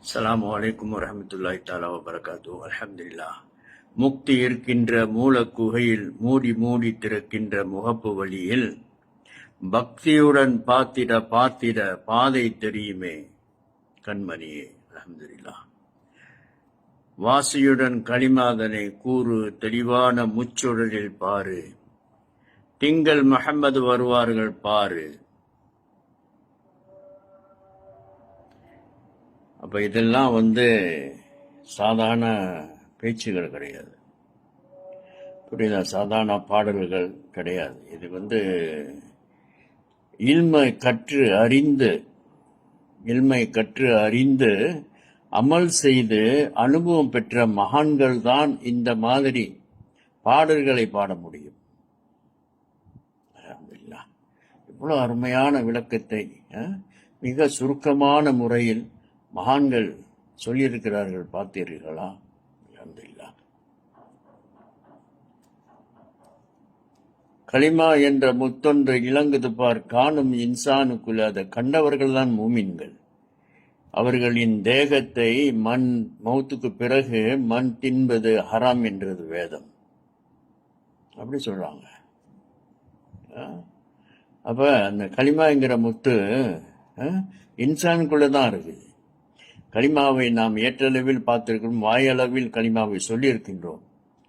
அஸ்லாம் வலைக்கம் வரமத்துல்லாய் தாலா வபரகாத்து அலமதுல்லா முக்தி இருக்கின்ற மூல குகையில் மூடி மூடி திறக்கின்ற முகப்பு வழியில் பக்தியுடன் பார்த்திட பார்த்திட பாதை தெரியுமே கண்மணியே அலமதுல்லா வாசியுடன் களிமாதனை கூறு தெளிவான முச்சுடலில் பாரு திங்கள் மஹம்மது வருவார்கள் பாரு அப்போ இதெல்லாம் வந்து சாதாரண பேச்சுகள் கிடையாது. புரியுதா? சாதாரண பாடல்கள் கிடையாது. இது வந்து இல்மை கற்று அறிந்து இல்மை கற்று அறிந்து அமல் செய்து அனுபவம் பெற்ற மகான்கள் தான் இந்த மாதிரி பாடல்களை பாட முடியும். இவ்வளோ அருமையான விளக்கத்தை மிக சுருக்கமான முறையில் மகான்கள் சொல்லியிருக்கிறார்கள் பார்த்தீர்களா? அல்ஹம்துலில்லாஹ். களிமா என்ற முத்தொன்று இலங்குது பார் காணும் இன்சானுக்குள் அதை கண்டவர்கள் தான் மூமின்கள். அவர்களின் தேகத்தை மண் மௌத்துக்கு பிறகு மண் தின்பது ஹராம் என்றது வேதம். அப்படி சொல்றாங்க. அஹ், அப்ப அந்த களிமாங்கிற முத்து அஹ், இன்சானுக்குள்ள தான் இருக்குது. களிமாவை நாம் ஏற்றளவில் பார்த்திருக்கிறோம் வாயளவில் களிமாவை சொல்லியிருக்கின்றோம்.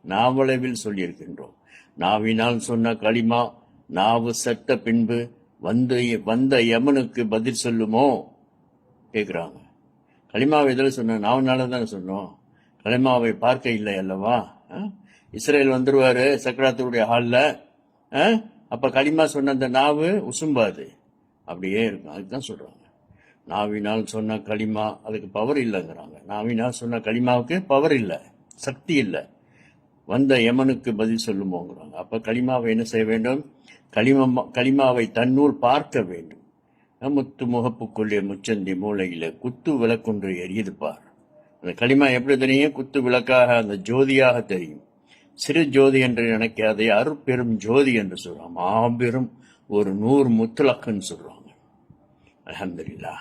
நாவளவில் சொல்லியிருக்கின்றோம். நாவினால் சொன்ன களிமா நாவு சட்ட பின்பு வந்து வந்த யமனுக்கு பதில் சொல்லுமோ? கேட்குறாங்க களிமாவை இதில் சொன்ன நாவனால தானே சொன்னோம். களிமாவை பார்க்க இல்லை அல்லவா? இஸ்ரேல் வந்துடுவார் சக்கராத்தருடைய ஹாலில். அப்போ களிமா சொன்ன அந்த நாவு உசும்பாது. அப்படியே இருக்கும். அதுக்கு தான் சொல்கிறாங்க நாவினால் சொன்ன களிமா அதுக்கு பவர் இல்லைங்கிறாங்க. நாவினால் சொன்ன களிமாவுக்கு பவர் இல்லை சக்தி இல்லை. வந்த யமனுக்கு பதில் சொல்லுமோங்கிறாங்க. அப்போ களிமாவை என்ன செய்ய வேண்டும்? களிமா களிமாவை தன்னூர் பார்க்க வேண்டும். முத்து முகப்புக்குள்ளே முச்சந்தி மூளையில் குத்து விளக்கொன்று எரியுது பார். அந்த களிமா எப்படி தெரியும்? குத்து விளக்காக அந்த ஜோதியாக தெரியும். சிறு ஜோதி என்று நினைக்காதே அருப்பெரும் ஜோதி என்று சொல்றான். மாபெரும் ஒரு நூறு முத்துலக்குன்னு சொல்கிறாங்க அலமதுல்லா